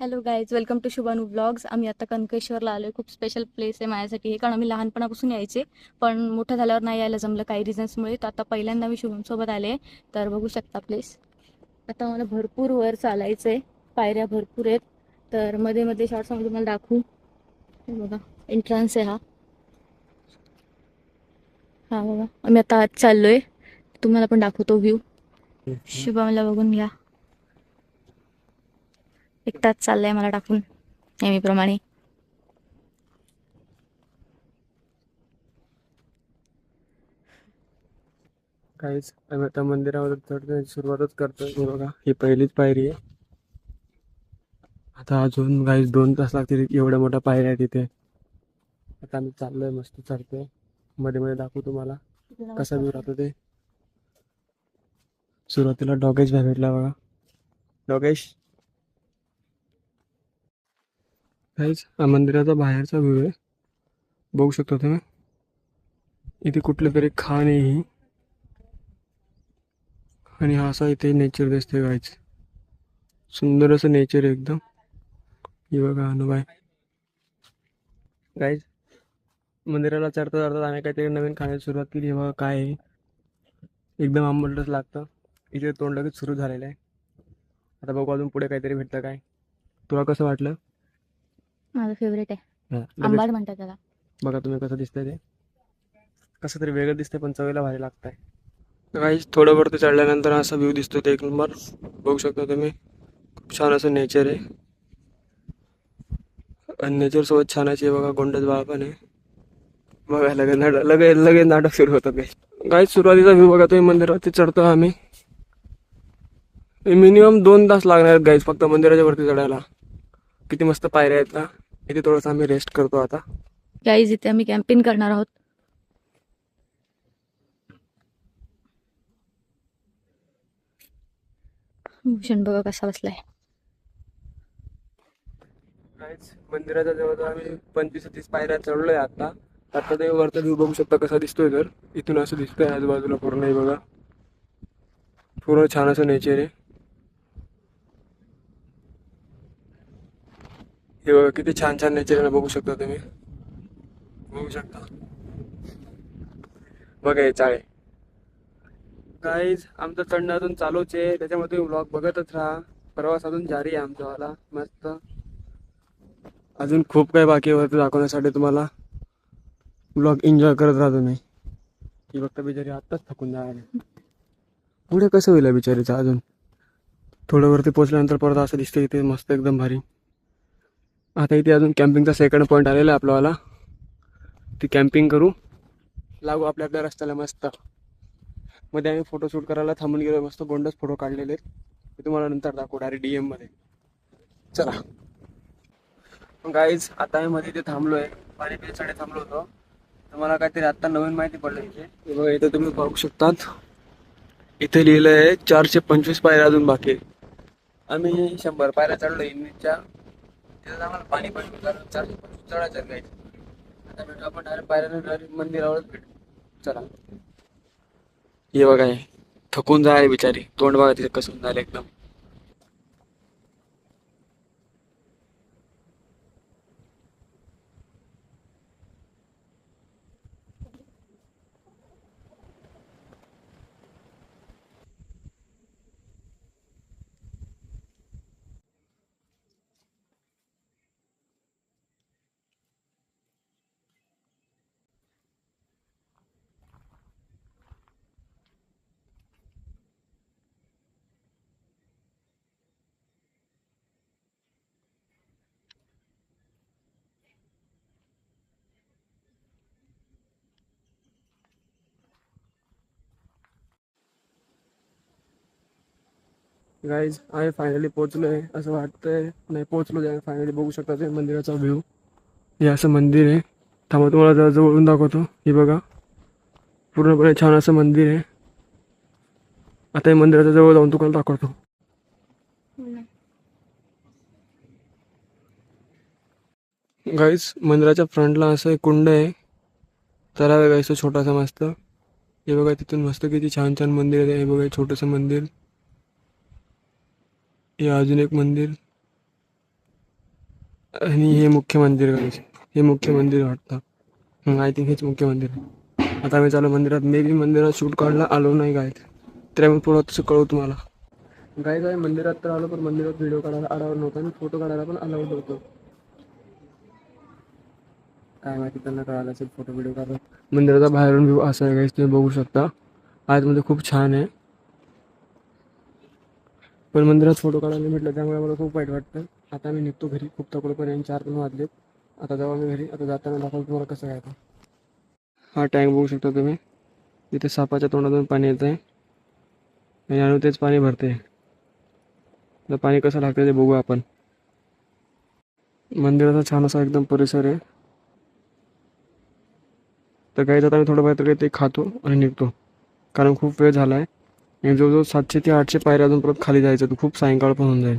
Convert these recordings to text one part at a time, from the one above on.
Hello guys welcome to Shubhanu blogs आम्ही आता कनकेश्वरला आलो आहे खूप स्पेशल प्लेस आहे माझ्यासाठी. हे कारण आम्ही लहानपणापासून यायचे पण मोठं झाल्यावर नाही यायला जमलं काही रिझन्समुळे तर आता पहिल्यांदा मी शुभमसोबत आले. तर बघू शकता प्लेस आता मला भरपूर वर चालायचं आहे पायऱ्या भरपूर आहेत. तर मध्ये मध्ये शॉर्ट्समध्ये तुम्हाला दाखवू. बघा एंट्रन्स आहे हा. हा बघा आम्ही आता आत चाललोय. तुम्हाला पण दाखवतो व्ह्यू शुभमला बघून घ्या. एकटाच चाललाय मला टाकून नेहमीप्रमाणे. काहीच आम्ही आता मंदिरावर चढण्याची सुरुवातच करतोय. हे बघा ही पहिलीच पायरी आहे. आता अजून काहीच दोन तास लागतील एवढ्या मोठ्या पायऱ्या आहे तिथे आता आम्ही चाललोय मस्त चढतोयमध्ये मध्ये दाखवू तुम्हाला कसा व्ह्यू राहतो ते. सुरुवातीला डॉगेश भेटला बघा. डॉगेश? काहीच हा मंदिराचा बाहेरचा व्ह्यू आहे. बघू शकता तुम्ही. इथे कुठलं तरी खाण आहे ही. आणि हा असा इथे नेचर दिसते गायच सुंदर असं नेचर आहे एकदम. हे बघा अनुभव. गाईज मंदिराला चढता चढता आम्ही काहीतरी नवीन खाण्याची सुरुवात केली. हे बघा काय आहे. एकदम आंबटच लागतं. इथे तोंड लगेच सुरू झालेलं आहे. आता बघू अजून पुढे काहीतरी भेटतं काय. तुला कसं वाटलं? माझं फेवरेट आहे. आंबाड म्हणतात त्याला. बघा तुम्ही कसं दिसतंय ते. कसं तरी वेगळं दिसतंय पण चवीला भारी लागतंय. काहीच थोडं वरती चढल्यानंतर असा व्ह्यू दिसतो ते एक नंबर बघू शकता तुम्ही. खूप छान असं नेचर आहे. आणि नेचर सोबत छान अशी बघा गोंडच बाळ पण आहे. बघा लगेच नाटक लगेच लगेच नाटक सुरू होतं काही काहीच सुरुवातीचा व्ह्यू बघा तुम्ही मंदिरावरती चढतो आम्ही. मिनिमम दोन तास लागणार आहेत गाईज फक्त मंदिराच्या वरती चढायला. किती मस्त पायऱ्या आहेत ना. इथे थोडंसं आम्ही रेस्ट करतो आता. गाईज इथे आम्ही कॅम्पिंग करणार आहोत. भूषण बघा कसा बसलाय. मंदिराच्या जवळ आम्ही पंचवीस तीस पायऱ्या चढलोय आता. आता ते वरचा व्ह्यू बघू शकता कसा दिसतोय तर. इथून असं दिसतंय आजूबाजूला पूर्ण हे बघा. पूर्ण छान असं नेचर आहे. हे बघा किती छान छान नेचर बघू शकता तुम्ही. बघू शकता. बघा हे चाळे. काहीच आमचं चढणं अजून चालूच आहे. त्याच्यामध्ये व्लॉग बघतच राहा. प्रवास अजून जारी आहे आमचावाला मस्त. अजून खूप काही बाकी वरती दाखवण्यासाठी तुम्हाला. ब्लॉग एन्जॉय करत राहा तुम्ही. ही फक्त बिचारी आत्ताच थकून जाणार पुढे कसं होईल बिचारीचं अजून? थोडं वरती पोचल्यानंतर परत असं दिसतं इथे मस्त एकदम भारी. आता इथे अजून कॅम्पिंगचा सेकंड पॉईंट आलेला आहे आपल्याला ती कॅम्पिंग करू. लागू आपल्या आपल्या रस्त्याला मस्त. मध्ये आम्ही फोटोशूट करायला थांबून गेलो. मस्त गोंडच फोटो काढलेले आहेत. ते तुम्हाला नंतर दाखवू डायरेक्ट डी मध्ये. चला. गाईज आता आम्ही मध्ये इथे थांबलोय. पाणी पिण्यासाठी थांबलो होतो. तुम्हाला काहीतरी आता नवीन माहिती पडलं इथे बघा इथे तुम्ही पाहू शकतात. इथे लिहिलंय चारशे पंचवीस पायऱ्या अजून बाकी आम्ही शंभर पायऱ्या चढलो इंग्लिशच्या तिथं आम्हाला पाणी पण कारण चारशे पंचवीस चढायचं आता भेटू आपण डायरेक्ट पायऱ्याने डायरेक्ट मंदिरावरच भेटू. चला. हे बघा हे थकून जाय बिचारी. तोंड बघा तिथे कसून झालं एकदम. गाईज आम्ही फायनली पोहोचलोय असं वाटतंय. नाही पोचलो आहे. फायनली बघू शकता ते मंदिराचा व्ह्यू हे असं मंदिर आहे. थांबा तुम्हाला जरा जवळून दाखवतो. हे बघा. पूर्णपणे छान असं मंदिर आहे. आता हे मंदिराच्या जवळ जाऊन तुम्हाला दाखवतो. गाईज मंदिराच्या फ्रंटला असं एक कुंड आहे. तलाव आहे गाईचं छोटासा मस्त. हे बघा तिथून मस्त किती छान छान मंदिर आहे. हे बघा छोटंसं मंदिर. हे अजून एक मंदिर. आणि हे मुख्य मंदिर गाईज हे मुख्य मंदिर वाटतं. आय थिंक हेच मुख्य मंदिर आहे. आता आम्ही चालू मंदिरात मे बी मंदिरात शूट काढला आलो नाही गायत तर आम्ही पुढं तसं कळू तुम्हाला. गाय काय मंदिरात तर आलो पण मंदिरात व्हिडिओ काढायला अलाउड नव्हता आणि फोटो काढायला पण अलाउड नव्हतं. काय माहिती त्यांना कळालं असेल फोटो व्हिडिओ काढला मंदिराचा बाहेरून व्ह्यू असा आहे गाईस तुम्ही बघू शकता. आतमध्ये खूप छान आहे. पण मंदिरात फोटो काढायला भेटलं त्यामुळे मला खूप वाईट वाटतं. आता मी निघतो घरी खूप तकडोपर्यंत चार पण वाजलेत. आता जाऊ मी घरी आता जाताना दाखवतो तुम्हाला कसं काय हा टँक बघू शकता तुम्ही. तिथे सापाच्या तोंडातून पाणी येतं आहे आणि तेच पाणी भरते तर पाणी कसं लागतं ते बघू आपण. मंदिराचा छान असा एकदम परिसर आहे. तर काही जाता आम्ही थोडं बाहेर तरी ते खातो आणि निघतो. कारण खूप वेळ झाला आहे आणि जवळजवळ सातशे ते आठशे पायऱ्या अजून परत खाली जायचं तर खूप सायंकाळ पण होऊन जाईल.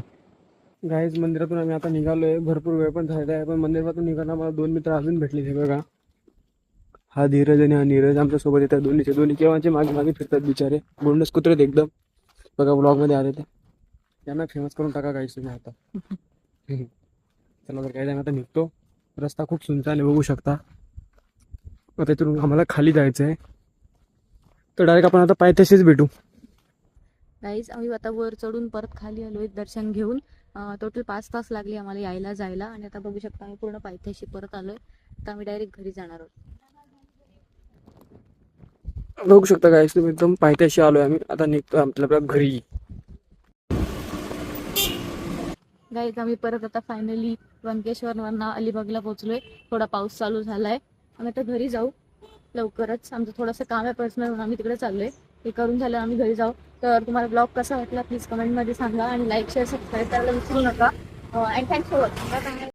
गाईज मंदिरातून आम्ही आता निघालो आहे भरपूर वेळ पण झालेला आहे. पण मंदिरातून निघाला मला दोन मित्र अजून भेटले ते बघा. हा धीरज आणि हा नीरज आमच्यासोबत येतात दोन्हीचे दोन्ही केव्हाचे मागे मागे फिरतात बिचारे. गोंडस कुत्रेत एकदम. बघा ब्लॉगमध्ये आले ते. यांना फेमस करून टाका गाईज तुम्ही आता. चला तर काही आता निघतो. रस्ता खूप सुनसान आहे बघू शकता. मग इथून आम्हाला खाली जायचं आहे तर डायरेक्ट आपण आता पायथ्याशीच भेटू. गाईज आम्ही आता वर चढून परत खाली आलोय दर्शन घेऊन. टोटल पाच तास लागले आम्हाला यायला जायला. आणि आता बघू शकता आम्ही पूर्ण पायथ्याशी परत आलोय. तर आम्ही डायरेक्ट घरी जाणार आहोत. बघू शकता गाईस तुम्ही एकदम पायथ्याशी आलोय आम्ही. आता निघतो आपल्या घरी. गाईज आम्ही परत आता फायनली व्यंकेश्वरवरनं अलिबागला पोहोचलोय. थोडा पाऊस चालू झालाय. आम्ही आता घरी जाऊ. लवकरच. आमचं थोडंसं काम आहे पर्सनल म्हणून आम्ही तिकडे चाललोय. ते करून झालं आम्ही घरी जाऊ. तर तुम्हाला ब्लॉग कसा वाटला प्लीज कमेंटमध्ये सांगा आणि लाईक शेअर सबस्क्राईब करायला विसरू नका. And thanks for watching